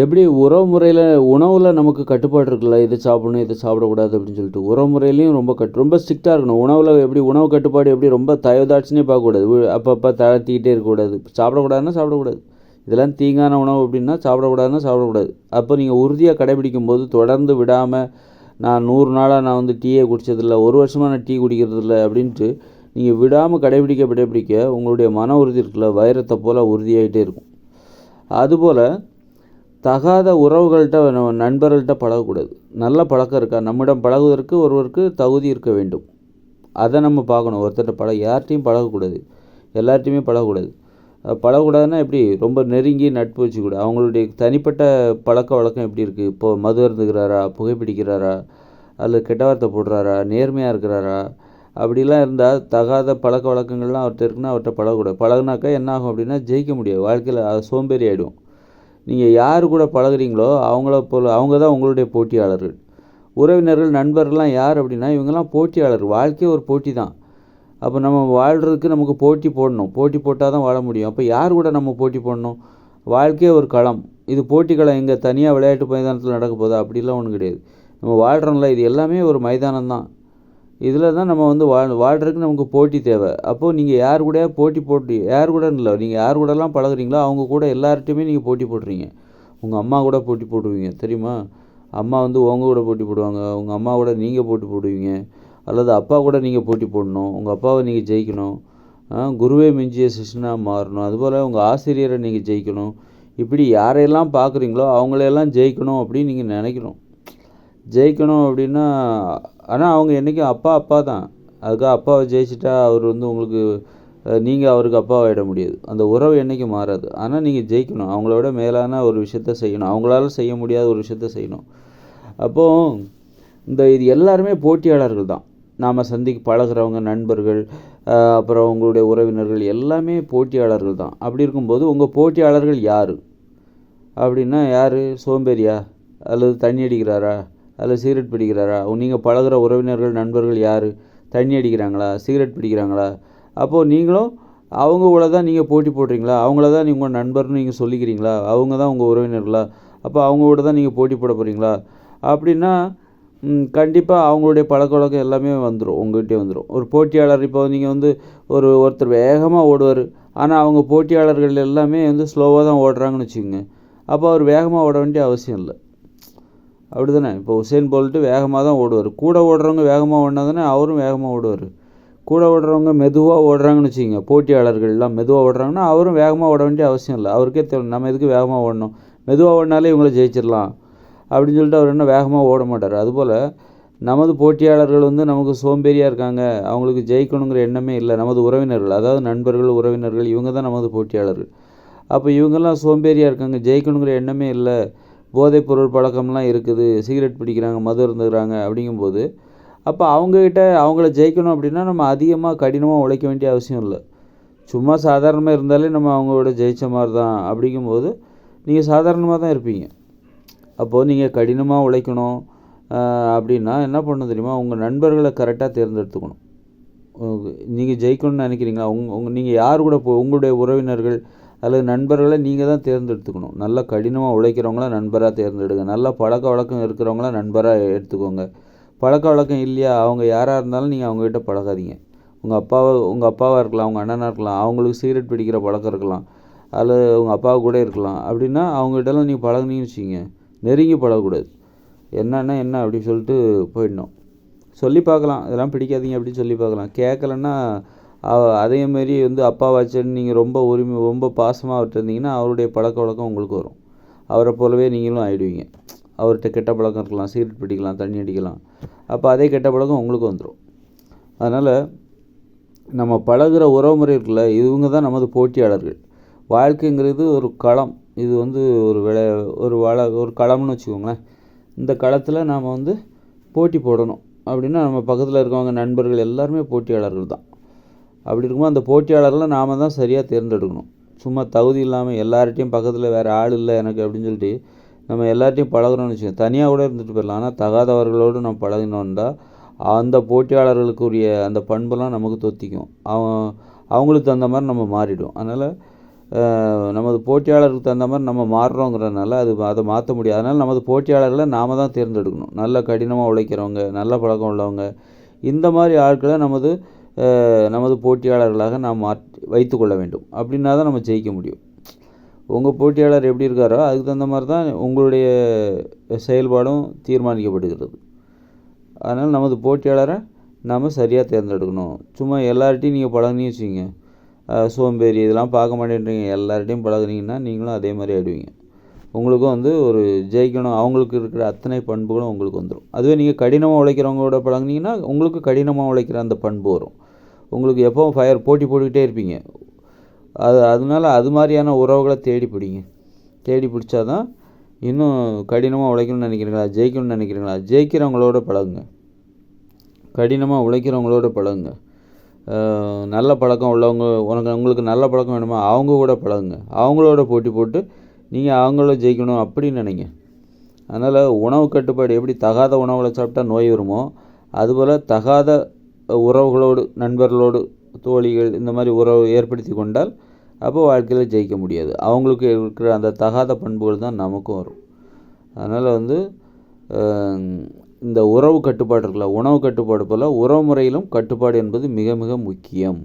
எப்படி உறவு முறையில் உணவில் நமக்கு கட்டுப்பாடு இருக்குல்ல? இது சாப்பிடணும் இது சாப்பிடக்கூடாது அப்படின்னு சொல்லிட்டு. உறவு முறையிலையும் ரொம்ப கட் ரொம்ப ஸ்ட்ரிக்டாக இருக்கணும். உணவில் எப்படி உணவு கட்டுப்பாடு எப்படி ரொம்ப தயவுதாட்சினே பார்க்கக்கூடாது. அப்பப்போ தளர்த்திக்கிட்டே இருக்கக்கூடாது. சாப்பிடக்கூடாதுன்னா சாப்பிடக்கூடாது. இதெல்லாம் தீங்கான உணவு அப்படின்னா சாப்பிடக்கூடாதுன்னா சாப்பிடக்கூடாது. அப்போ நீங்கள் உறுதியாக கடைபிடிக்கும் போது தொடர்ந்து விடாமல் நான் நூறு நாளாக நான் வந்து டீயே குடித்ததில்ல ஒரு வருஷமாக நான் டீ குடிக்கிறதில்ல அப்படின்ட்டு நீங்கள் விடாமல் கடைபிடிக்க கடைபிடிக்க உங்களுடைய மன உறுதி இருக்குல்ல? வைரத்தை போல் உறுதியாகிட்டே இருக்கும். அதுபோல் தகாத உறவுகள்கிட்ட நம்ம நண்பர்கள்ட்ட பழகக்கூடாது. நல்ல பழக்கம் இருக்கா? நம்மிடம் பழகுவதற்கு ஒருவருக்கு தகுதி இருக்க வேண்டும். அதை நம்ம பார்க்கணும். ஒருத்தர்கிட்ட பழக யார்கிட்டையும் பழகக்கூடாது. எல்லார்ட்டையுமே பழகக்கூடாது. பழகக்கூடாதுன்னா எப்படி? ரொம்ப நெருங்கி நட்பு வச்சுக்கூடாது. அவங்களுடைய தனிப்பட்ட பழக்க வழக்கம் எப்படி இருக்குது இப்போது மது அருந்துகிறாரா? புகைப்பிடிக்கிறாரா? அல்லது கெட்ட வார்த்தை போடுறாரா? நேர்மையாக இருக்கிறாரா? அப்படிலாம் இருந்தால் தகாத பழக்க வழக்கங்கள்லாம் அவர்கிட்ட இருக்குன்னா அவர்கிட்ட பழகக்கூடாது. பழகுனாக்கா என்ன ஆகும் அப்படின்னா ஜெயிக்க முடியாது. வாழ்க்கையில் அது சோம்பேறி ஆகிடும் நீங்கள் யார் கூட பழகுறீங்களோ அவங்கள போல் அவங்க தான் உங்களுடைய போட்டியாளர்கள். உறவினர்கள் நண்பர்கள்லாம் யார் அப்படின்னா இவங்கெல்லாம் போட்டியாளர் வாழ்க்கையே ஒரு போட்டி தான். அப்போ நம்ம வாழ்கிறதுக்கு நமக்கு போட்டி போடணும். போட்டி போட்டால் தான் வாழ முடியும். அப்போ யார் கூட நம்ம போட்டி போடணும்? வாழ்க்கையே ஒரு களம். இது போட்டி களம் எங்கே தனியாக விளையாட்டு மைதானத்தில் நடக்க போதா? அப்படிலாம் ஒன்றும் கிடையாது. நம்ம வாழ்கிறோம்ல இது எல்லாமே ஒரு மைதானம் தான். இதில் தான் நம்ம வந்து வாழ் வாழ்கிறதுக்கு நமக்கு போட்டி தேவை. அப்போது நீங்கள் யார் கூட போட்டி போட்டி யார் கூட இல்லை நீங்கள் யார் கூடலாம் பழகுறீங்களோ அவங்க கூட எல்லார்ட்டையுமே நீங்கள் போட்டி போடுறீங்க. உங்கள் அம்மா கூட போட்டி போடுவீங்க தெரியுமா? அம்மா வந்து உங்கள் கூட போட்டி போடுவாங்க உங்கள் அம்மா கூட நீங்கள் போட்டி போடுவீங்க அல்லது அப்பா கூட நீங்கள் போட்டி போடணும் உங்கள் அப்பாவை நீங்கள் ஜெயிக்கணும் குருவே மிஞ்சிய சிஷ்யனாக மாறணும் அதுபோல் உங்கள் ஆசிரியரை நீங்கள் ஜெயிக்கணும். இப்படி யாரையெல்லாம் பார்க்குறீங்களோ அவங்களையெல்லாம் ஜெயிக்கணும் அப்படின்னு நீங்கள் நினைக்கணும். ஜெயிக்கணும் அப்படின்னா ஆனால் அவங்க என்றைக்கும் அப்பா அப்பா தான். அதுக்காக அப்பாவை ஜெயிச்சிட்டா அவர் வந்து உங்களுக்கு நீங்கள் அவருக்கு அப்பாவாகிட முடியாது. அந்த உறவு என்றைக்கும் மாறாது. ஆனால் நீங்கள் ஜெயிக்கணும். அவங்களோட மேலான ஒரு விஷயத்த செய்யணும். அவங்களால செய்ய முடியாத ஒரு விஷயத்த செய்யணும். அப்போது இந்த இது எல்லாருமே போட்டியாளர்கள் தான். நாம் சந்திக்க பழகுறவங்க நண்பர்கள் அப்புறம் உங்களுடைய உறவினர்கள் எல்லாமே போட்டியாளர்கள் தான். அப்படி இருக்கும்போது உங்கள் போட்டியாளர்கள் யார்? அப்படின்னா யார்? சோம்பேறியா? அல்லது தண்ணி அடிக்கிறாரா? அதில் சிகரெட் பிடிக்கிறாரா? நீங்கள் பழகுற உறவினர்கள் நண்பர்கள் யார்? தண்ணி அடிக்கிறாங்களா? சிகரெட் பிடிக்கிறாங்களா? அப்போது நீங்களும் அவங்க கூட தான் நீங்கள் போட்டி போடுறீங்களா? அவங்கள தான் நீங்கள் உங்கள் நண்பர்னு நீங்கள் சொல்லிக்கிறீங்களா? அவங்க தான் உங்கள் உறவினர்களா? அப்போ அவங்க கூட தான் நீங்கள் போட்டி போட போகிறீங்களா அப்படின்னா கண்டிப்பாக அவங்களுடைய பழக்க வழக்கம் எல்லாமே வந்துடும் உங்கள்கிட்டே வந்துடும் ஒரு போட்டியாளர் இப்போ நீங்கள் வந்து ஒரு ஒருத்தர் வேகமாக ஓடுவார். ஆனால் அவங்க போட்டியாளர்கள் எல்லாமே வந்து ஸ்லோவாக தான் ஓடுறாங்கன்னு வச்சுக்கோங்க. அப்போ அவர் வேகமாக ஓட வேண்டிய அவசியம் இல்லை. அப்படி தானே இப்போ உசேன் போல்ட்டு வேகமாக தான் ஓடுவார். கூட ஓடுறவங்க வேகமாக ஓடினா தானே அவரும் வேகமாக ஓடுவார். கூட ஓடுறவங்க மெதுவாக ஓடுறாங்கன்னு வச்சுக்கோங்க போட்டியாளர்கள் எல்லாம் மெதுவாக ஓடுறாங்கன்னா அவரும் வேகமாக ஓட வேண்டிய அவசியம் இல்லை. அவருக்கே தெரியும் நம்ம எதுக்கு வேகமாக ஓடணும்? மெதுவாக ஓடினாலே இவங்கள ஜெயிச்சிடலாம் அப்படின்னு சொல்லிட்டு அவர் என்ன வேகமாக ஓட மாட்டார். அதுபோல் நமது போட்டியாளர்கள் வந்து நமக்கு சோம்பேறியாக இருக்காங்க. அவங்களுக்கு ஜெயிக்கணுங்கிற எண்ணமே இல்லை. நமது உறவினர்கள் அதாவது நண்பர்கள் உறவினர்கள் இவங்க தான் நமது போட்டியாளர்கள். அப்போ இவங்கெல்லாம் சோம்பேறியாக இருக்காங்க. ஜெயிக்கணுங்கிற எண்ணமே இல்லை. போதைப்பொருள் பழக்கம்லாம் இருக்குது சிகரெட் பிடிக்கிறாங்க மது இருந்துக்கிறாங்க அப்படிங்கும்போது அப்போ அவங்கக்கிட்ட அவங்கள ஜெயிக்கணும் அப்படின்னா நம்ம அதிகமாக கடினமாக உழைக்க வேண்டிய அவசியம் இல்லை. சும்மா சாதாரணமாக இருந்தாலே நம்ம அவங்களோட ஜெயித்த மாதிரி தான் அப்படிங்கும்போது நீங்கள் சாதாரணமாக தான் இருப்பீங்க. அப்போது நீங்கள் கடினமாக உழைக்கணும் அப்படின்னா என்ன பண்ணணும் தெரியுமா? உங்கள் நண்பர்களை கரெக்டாக தேர்ந்தெடுத்துக்கணும். நீங்கள் ஜெயிக்கணும்னு நினைக்கிறீங்களா? உங் உங்கள் நீங்கள் யார் கூட போ உங்களுடைய உறவினர்கள் அல்லது நண்பர்களை நீங்கள் தான் தேர்ந்தெடுத்துக்கணும். நல்லா கடினமாக உழைக்கிறவங்கள நண்பராக தேர்ந்தெடுங்க. நல்லா பழக்க வழக்கம் இருக்கிறவங்கள நண்பராக எடுத்துக்கோங்க. பழக்க வழக்கம் இல்லையா? அவங்க யாராக இருந்தாலும் நீங்கள் அவங்ககிட்ட பழகாதீங்க. உங்கள் அப்பாவை உங்கள் அப்பாவாக இருக்கலாம் உங்கள் அண்ணனாக இருக்கலாம் அவங்களுக்கு சிகரெட் பிடிக்கிற பழக்கம் இருக்கலாம் அல்லது உங்கள் அப்பாவை கூட இருக்கலாம். அப்படின்னா அவங்ககிட்டலாம் நீங்கள் பழகுனீங்கன்னு வச்சுக்கோங்க. நெருங்கி பழகக்கூடாது. என்னன்னா என்ன அப்படின்னு சொல்லிட்டு போயிடணும். சொல்லி பார்க்கலாம். இதெல்லாம் பிடிக்காதீங்க அப்படின்னு சொல்லி பார்க்கலாம். கேட்கலன்னா அதே மாரி வந்து அப்பாவாச்சேன்னு நீங்கள் ரொம்ப உரிமை ரொம்ப பாசமாக அவர்கிட்ட இருந்தீங்கன்னா அவருடைய பழக்க வழக்கம் உங்களுக்கு வரும். அவரை போலவே நீங்களும் ஆயிடுவீங்க. அவர்கிட்ட கெட்ட பழக்கம் இருக்கலாம் சிகரெட் பிடிக்கலாம் தண்ணி அடிக்கலாம். அப்போ அதே கெட்ட பழக்கம் உங்களுக்கு வந்துடும் அதனால் நம்ம பழகுற உறவுமுறை இருக்குல்ல இவங்க தான் நமது போட்டியாளர்கள். வாழ்க்கைங்கிறது ஒரு களம். இது வந்து ஒரு விளை ஒரு வள ஒரு களம்னு வச்சுக்கோங்களேன். இந்த களத்தில் நாம் வந்து போட்டி போடணும். அப்படின்னா நம்ம பக்கத்தில் இருக்கவங்க நண்பர்கள் எல்லாருமே போட்டியாளர்கள் தான். அப்படி இருக்கும்போது அந்த போட்டியாளர்களை நாம் தான் சரியாக தேர்ந்தெடுக்கணும். சும்மா தகுதி இல்லாமல் எல்லார்ட்டையும் பக்கத்தில் வேறு ஆள் இல்லை எனக்கு அப்படின்னு சொல்லிட்டு நம்ம எல்லார்ட்டையும் பழகுறோம்னு வச்சுக்கோங்க தனியாக கூட இருந்துட்டு போயிடலாம். ஆனால் தகாதவர்களோடு நம்ம பழகினோம்னா அந்த போட்டியாளர்களுக்குரிய அந்த பண்பெல்லாம் நமக்கு தொத்திக்கும். அவன் அவங்களுக்கு தகுந்த மாதிரி நம்ம மாறிடும் அதனால் நமது போட்டியாளருக்கு தகுந்த மாதிரி நம்ம மாறுறோங்கிறதுனால அது அதை மாற்ற முடியாது. அதனால் நமது போட்டியாளர்களை நாம் தான் தேர்ந்தெடுக்கணும். நல்ல கடினமாக உழைக்கிறவங்க நல்ல பழக்கம் உள்ளவங்க. இந்த மாதிரி ஆட்களை நமது நமது போட்டியாளர்களாக நாம் வைத்து வைத்துக்கொள்ள வேண்டும். அப்படின்னா தான் நம்ம ஜெயிக்க முடியும். உங்கள் போட்டியாளர் எப்படி இருக்காரோ அதுக்கு தகுந்த மாதிரி தான் உங்களுடைய செயல்பாடும் தீர்மானிக்கப்படுகிறது. அதனால் நமது போட்டியாளரை நாம் சரியாக தேர்ந்தெடுக்கணும். சும்மா எல்லார்ட்டையும் நீங்கள் பழகினே வச்சுங்க சோம்பேறி இதெல்லாம் பார்க்க மாட்டேன்றீங்க. எல்லார்ட்டையும் பழகுனீங்கன்னா நீங்களும் அதே மாதிரி ஆயிடுவீங்க. உங்களுக்கும் வந்து ஒரு ஜெயிக்கணும். அவங்களுக்கு இருக்கிற அத்தனை பண்புகளும் உங்களுக்கு வந்துடும் அதுவே நீங்கள் கடினமாக உழைக்கிறவங்களோட பழகுனீங்கன்னா உங்களுக்கு கடினமாக உழைக்கிற அந்த பண்பு வரும். உங்களுக்கு எப்போவும் ஃபயர் போட்டி போட்டுக்கிட்டே இருப்பீங்க. அது அதனால அது மாதிரியான உறவுகளை தேடி பிடிங்க. தேடி பிடிச்சா தான் இன்னும் கடினமாக உழைக்கணும்னு நினைக்கிறீங்களா? ஜெயிக்கணும்னு நினைக்கிறீங்களா? ஜெயிக்கிறவங்களோட பழகுங்க. கடினமாக உழைக்கிறவங்களோட பழகுங்க. நல்ல பழக்கம் உள்ளவங்க உனக்கு உங்களுக்கு நல்ல பழக்கம் வேணுமா? அவங்க கூட பழகுங்க. அவங்களோட போட்டி போட்டு நீங்கள் அவங்கள ஜெயிக்கணும் அப்படின்னு நினைங்க. அதனால் உணவு கட்டுப்பாடு எப்படி தகாத உணவுகளை சாப்பிட்டா நோய் வருமோ அதுபோல் தகாத உறவுகளோடு நண்பர்களோடு தோழிகள் இந்த மாதிரி உறவு ஏற்படுத்தி கொண்டால் அப்போ வாழ்க்கையில் ஜெயிக்க முடியாது. அவங்களுக்கு இருக்கிற அந்த தகாத பண்புகள் தான் நமக்கும் வரும். அதனால் வந்து இந்த உறவு கட்டுப்பாடு இருக்குல்ல உணவு கட்டுப்பாடு போல் உறவு முறையிலும் கட்டுப்பாடு என்பது மிக மிக முக்கியம்.